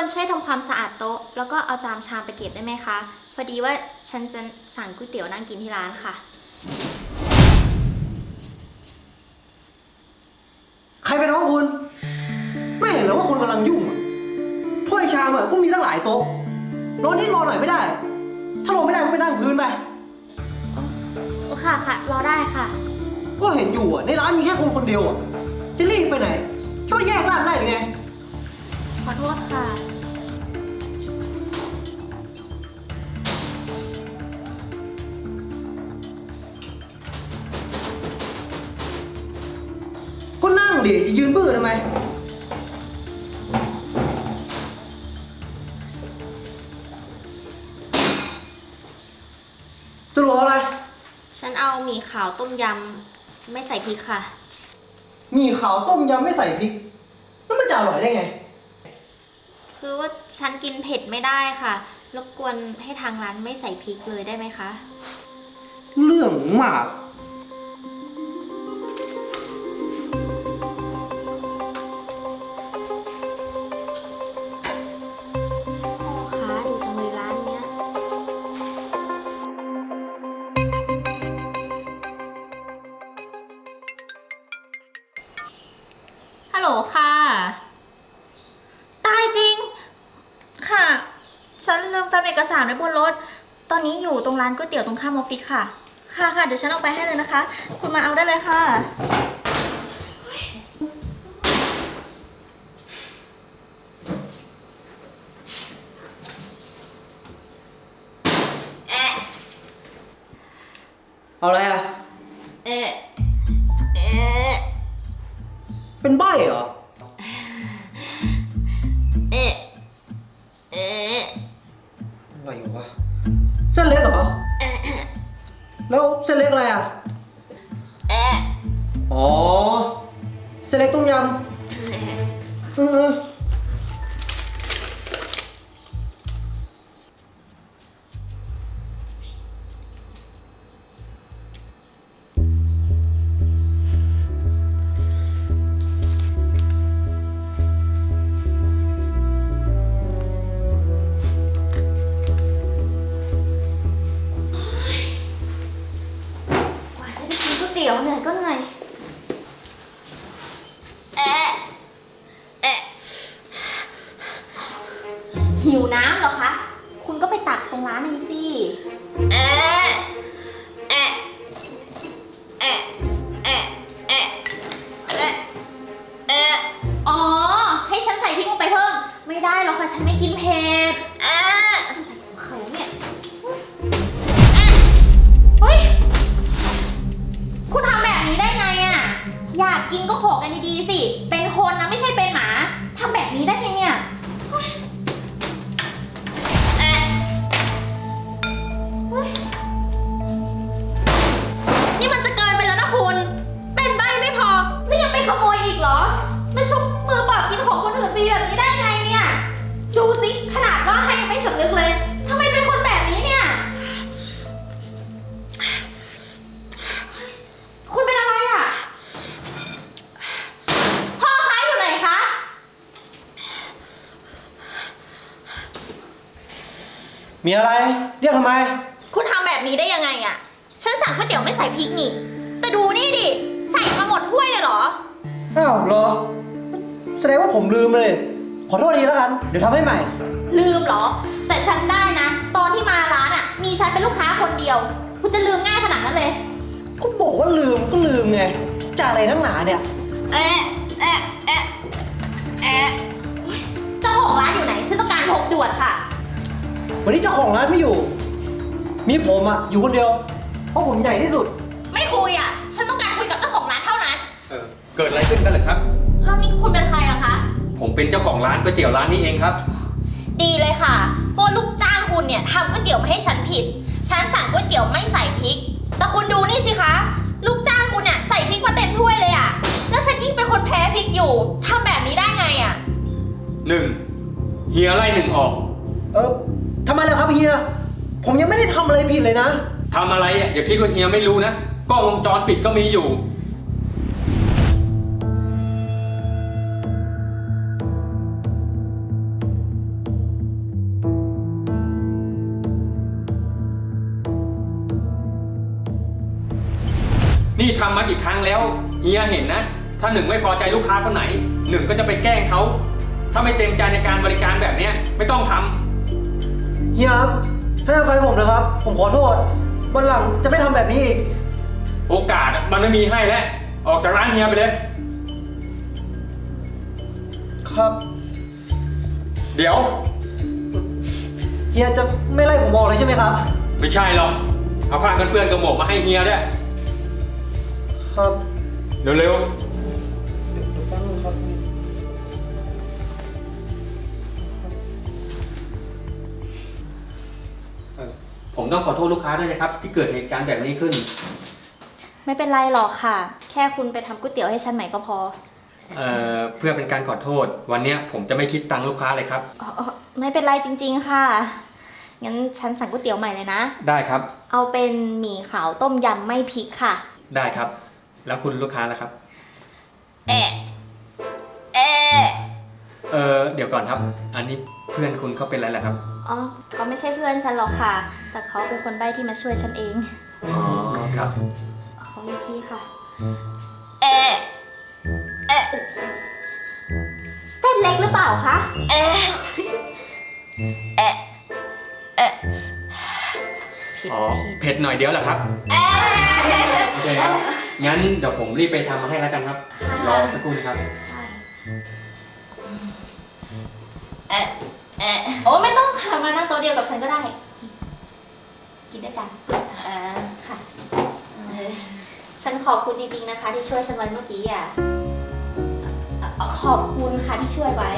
วนช่วยทำความสะอาดโต๊ะ แล้วก็เอาจานชามไปเก็บได้ไหมคะ พอดีว่าฉันจะสั่งก๋วยเตี๋ยวนั่งกินที่ร้านค่ะ ใครเป็นน้องคุณ ไม่เห็นเหรอว่าคุณกำลังยุ่งอะถ้วยชามอะก็มีตั้งหลายโต๊ะรอนิดรอหน่อยไม่ได้ ถ้ารอไม่ได้ก็ไปนั่งพื้นไป ค่ะค่ะรอได้ค่ะ ก็เห็นอยู่อะในร้านมีแค่คนคนเดียวอะจะรีบไปไหนคิดว่าแยกร้านได้หรือไง ขอโทษค่ะ ก็นั่งดิจะยืนบื้อทำไม สรุปเอาอะไร ฉันเอาหมี่ขาวต้มยำ ไม่ใส่พริกค่ะ มีขาวต้มยำไม่ใส่พริก แล้วมันจะอร่อยได้ไง คือว่าฉันกินเผ็ดไม่ได้ค่ะ รบกวนให้ทางร้านไม่ใส่พริกเลยได้ไหมคะ เรื่องมาก ฉันลืมแฟ้มเอกสารไว้บนรถ ตอนนี้อยู่ตรงร้านก๋วยเตี๋ยวตรงข้ามออฟฟิศค่ะ ค่ะค่ะเดี๋ยวฉันเอาไปให้เลยนะคะ คุณมาเอาได้เลยค่ะแอะเอาอะไรอะ อะไรวะ เส้นเล็กเหรอ แล้วเส้นเล็กอะไรอะเอะอ๋อ เส้นเล็กต้มยำเออ หิวน้ำเหรอคะ คุณก็ไปตักตรงร้านนี้สิเอะเอะเอะเอะเอะเอะเอะอ๋อ ให้ฉันใส่พริกลงไปเพิ่ม ไม่ได้หรอกค่ะ ฉันไม่กินเผ็ดเอะอะไรของเขาเนี่ยเอ๊ะเฮ้ย คุณทำแบบนี้ได้ไงอะ่ะอยากกินก็ขอกันดีๆสิ เป็นคนนะไม่ใช่เป็นหมาทำแบบนี้ได้ไงเนี่ย เฮ้ย มีอะไร เรียกทำไม คุณทำแบบนี้ได้ยังไงอะฉันสั่งก๋วยเตี๋ยวไม่ใส่พริกนี่ แต่ดูนี่ดิ ใส่มาหมดถ้วยเลยเหรอ อ้าวเหรอ แสดงว่าผมลืมเลย ขอโทษดีแล้วกัน เดี๋ยวทำให้ใหม่ ลืมเหรอ แต่ฉันได้นะ ตอนที่มาร้านอะมีฉันเป็นลูกค้าคนเดียว คุณจะลืมง่ายขนาดนั้นเลย ก็บอกว่าลืมก็ลืมไงจะอะไรนักหนาเนี่ย เอ๊ะ เอ๊ะ เอ๊ะ เอ๊ะ เจ้าของร้านอยู่ไหน ฉันต้องการพบด่วนค่ะ วันนี้เจ้าของร้านไม่อยู่ มีผมอะอยู่คนเดียว เพราะผมใหญ่ที่สุด ไม่คุยอะ ฉันต้องการคุยกับเจ้าของร้านเท่านั้น เออเกิดอะไรขึ้นกันเหรอครับ แล้วนี่คุณเป็นใครล่ะคะ ผมเป็นเจ้าของร้านก๋วยเตี๋ยวร้านนี้เองครับ ดีเลยค่ะเพราะลูกจ้างคุณเนี่ยทำก๋วยเตี๋ยวมาให้ฉันผิด ฉันสั่งก๋วยเตี๋ยวไม่ใส่พริก แต่คุณดูนี่สิคะ ลูกจ้างคุณเนี่ยใส่พริกมาเต็มถ้วยเลยอะแล้วฉันยิ่งเป็นคนแพ้พริกอยู่ทำแบบนี้ได้ไงอะหนึ่งเฮียไล่หนึ่งออก เออ ทำไมล่ะครับเฮีย ผมยังไม่ได้ทำอะไรผิดเลยนะ ทำอะไรอะอย่าคิดว่าเฮียไม่รู้นะกล้องวงจรปิดก็มีอยู่ นี่ทำมากี่ครั้งแล้วเฮียเห็นนะ ถ้าหนึ่งไม่พอใจลูกค้าคนไหน หนึ่งก็จะไปแกล้งเขา ถ้าไม่เต็มใจในการบริการแบบนี้ไม่ต้องทำ เฮียครับให้อภัยผมนะครับ ผมขอโทษวันหลังจะไม่ทำแบบนี้อีก โอกาสอะมันไม่มีให้แล้ว ออกจากร้านเฮียไปเลย ครับ เดี๋ยว เฮียจะไม่ไล่ผมออกเลยใช่ไหมครับ ไม่ใช่หรอก เอาผ้ากันเปื้อนกระหมกมาให้เฮียด้วย ครับ เร็วเผมต้องขอโทษลูกค้าด้วยนะครับ ที่เกิดเหตุการณ์แบบนี้ขึ้น ไม่เป็นไรหรอกค่ะ แค่คุณไปทำก๋วยเตี๋ยวให้ฉันใหม่ก็พอเอ่อเพื่อเป็นการขอโทษ วันเนี้ยผมจะไม่คิดตังค์ลูกค้าเลยครับ อ๋ออ๋อไม่เป็นไรจริง ๆ ค่ะ งั้นฉันสั่งก๋วยเตี๋ยวใหม่เลยนะ ได้ครับ เอาเป็นหมี่ขาวต้มยำไม่พริกค่ะ ได้ครับ แล้วคุณลูกค้าล่ะครับแอะแอะเออเดี๋ยวก่อนครับ อันนี้เพื่อนคุณเขาเป็นอะไรล่ะครับ อ๋อเขาไม่ใช่เพื่อนฉันหรอกค่ะ แต่เขาเป็นคนใบ้ที่มาช่วยฉันเอง อ๋อครับ ขออีกทีค่ะแอะแอะเส้นเล็กหรือเปล่าคะแอะแอะแอะอ๋อ เผ็ดหน่อยเดียวแหละครับแอะโอเคครับ งั้นเดี๋ยวผมรีบไปทำมาให้แล้วกันครับรอสักครู่นะครับ ใช่แอะแอะโอ้ไม่ต้อง ได้กินด้วยกันอ่าค่ะฉันขอบคุณจริงๆนะคะ ที่ช่วยฉันไว้เมื่อกี้อะขอบคุณค่ะที่ช่วยไว้